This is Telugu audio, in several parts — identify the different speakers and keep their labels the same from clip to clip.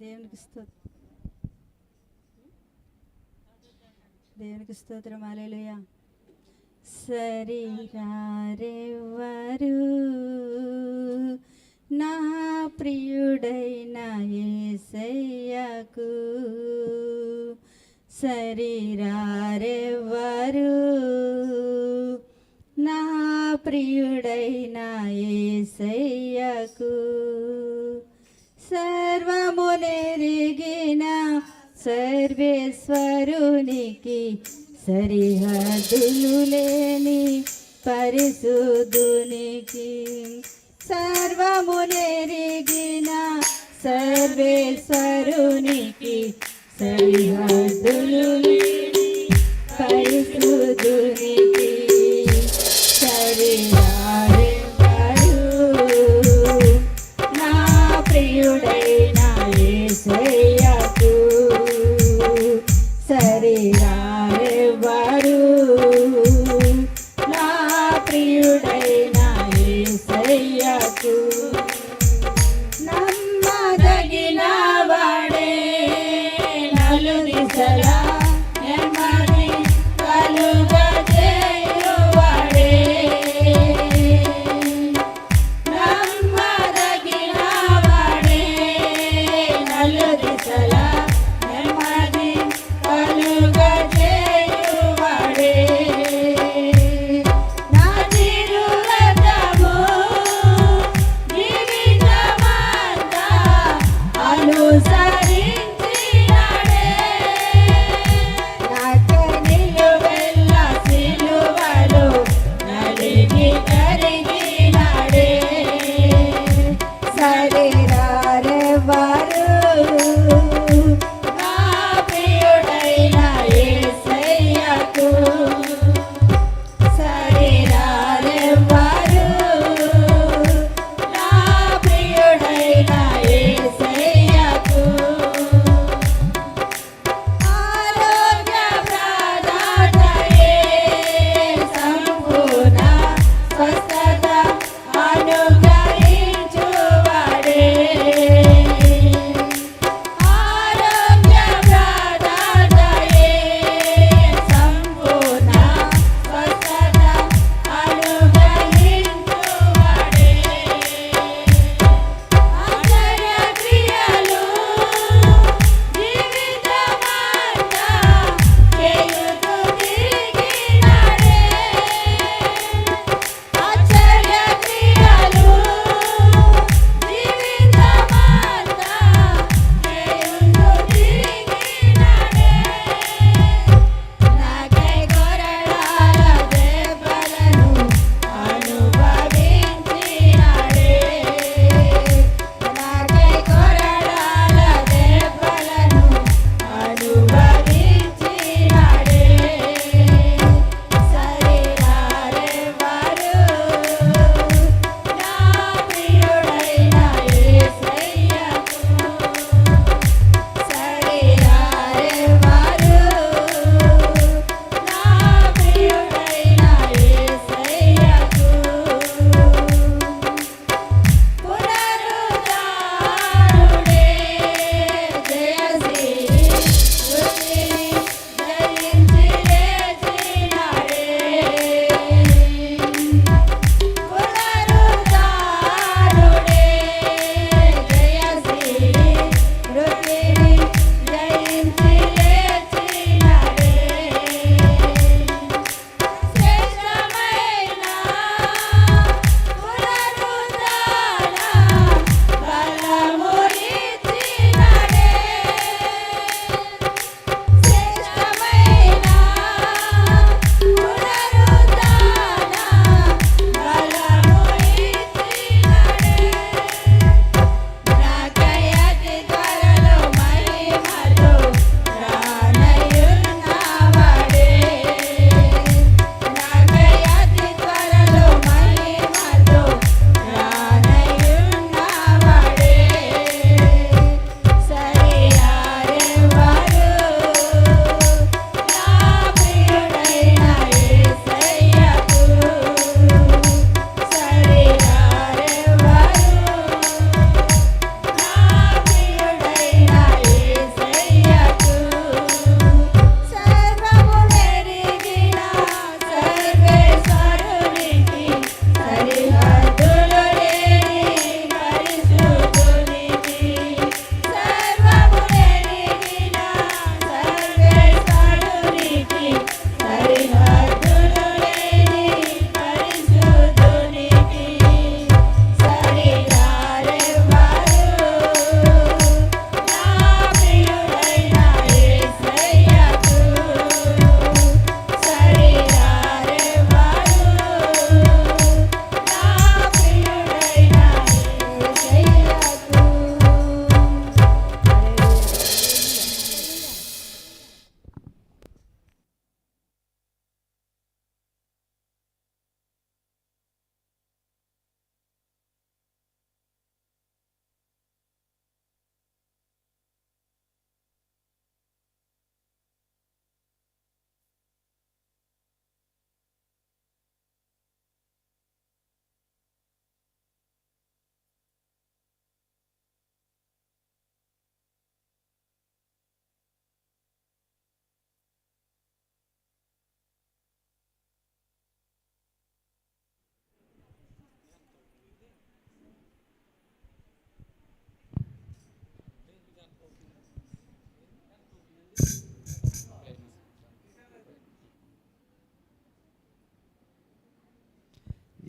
Speaker 1: దేవునికి స్తోత్రం. దేవునికి స్తోత్రం. అలెలుయా శరీరారెవరు నా ప్రియుడైన యేసయ్యకు శరీరారెవరు నా ప్రియుడైన ఏసయ్యకు సర్వమునెరిగిన సర్వేశ్వరునికి సరిహద్దులు లేని పరిశుద్ధునికి. సర్వమునెరిగిన సర్వేశ్వరునికి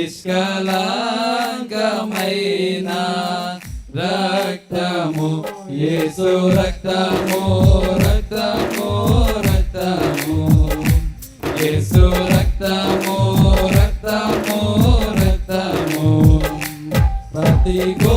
Speaker 2: నిష్కలంకమైన రక్తము. యేసు రక్తము రక్తము రక్తము. యేసు రక్తము రక్తము రక్తము. ప్రతి గో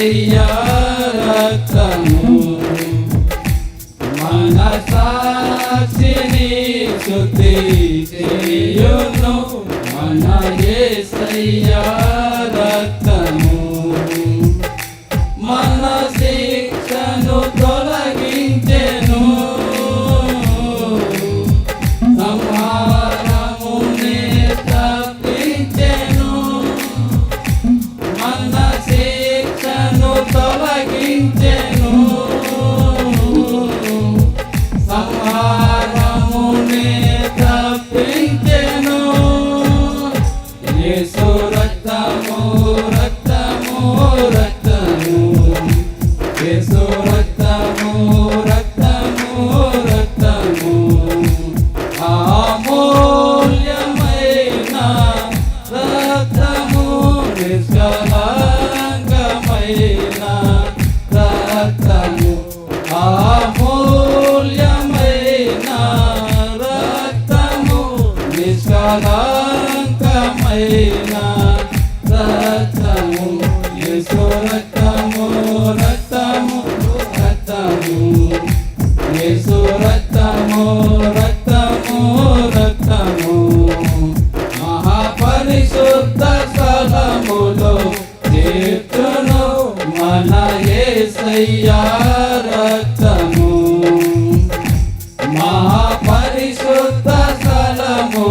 Speaker 2: Yeah.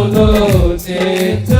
Speaker 2: చేతులు చేతు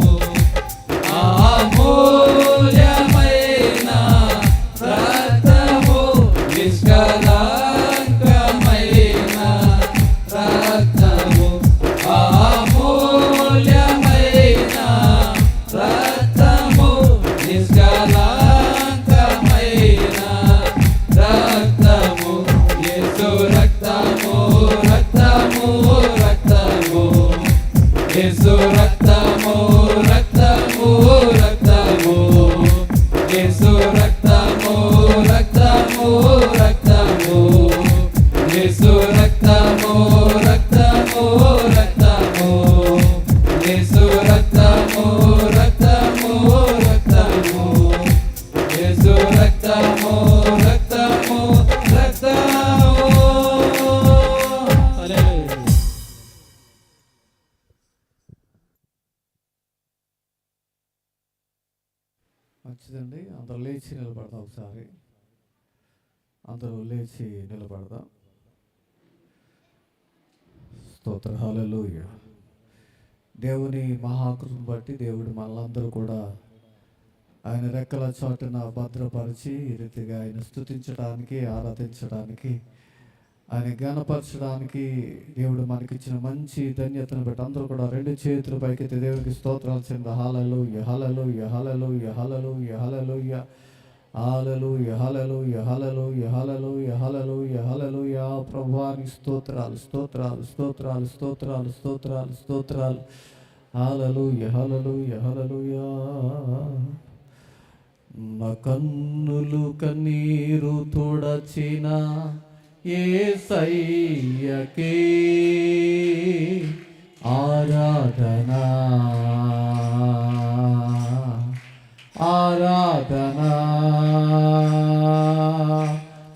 Speaker 3: మంచిదండి అందరూ లేచి నిలబడదాం ఒకసారి. అందరూ లేచి నిలబడదాం. స్తోత్ర. హల్లెలూయ. దేవుని మహాకృపను బట్టి దేవుడు మనలందరూ కూడా ఆయన రెక్కల చాటున భద్రపరిచి ఈ రీతిగా ఆయన స్థుతించడానికి ఆరాధించడానికి ఆయన జ్ఞానపరచడానికి దేవుడు మనకిచ్చిన మంచి ధన్యతను బట్టి అందరూ కూడా రెండు చేతుల పైకెత్తి దేవునికి స్తోత్రాలు చెంద హాలలు యహాలలు యహాలలు యహాలలు యహలలు హాలలు యహాలలు యహాలలు యహాలలు యహాలలు యహాలలు యా ప్రభువాని స్తోత్రాలు స్తోత్రాలు స్తోత్రాలు స్తోత్రాలు స్తోత్రాలు స్తోత్రాలు. హాలలు యహలలు యహలలు యా నా కన్నులు కన్నీరు తోడచినా ఏ సయ్యకే ఆరాధనా.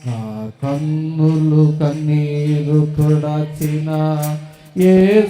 Speaker 3: నా కన్నులు కన్నీరు కొడచిన ఏ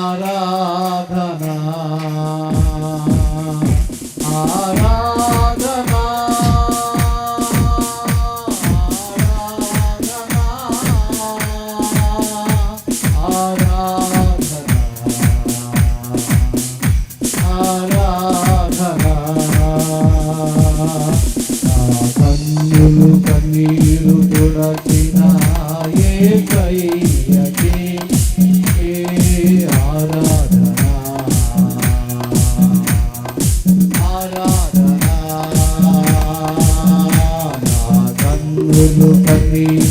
Speaker 3: ఆరాధనా కన్నులు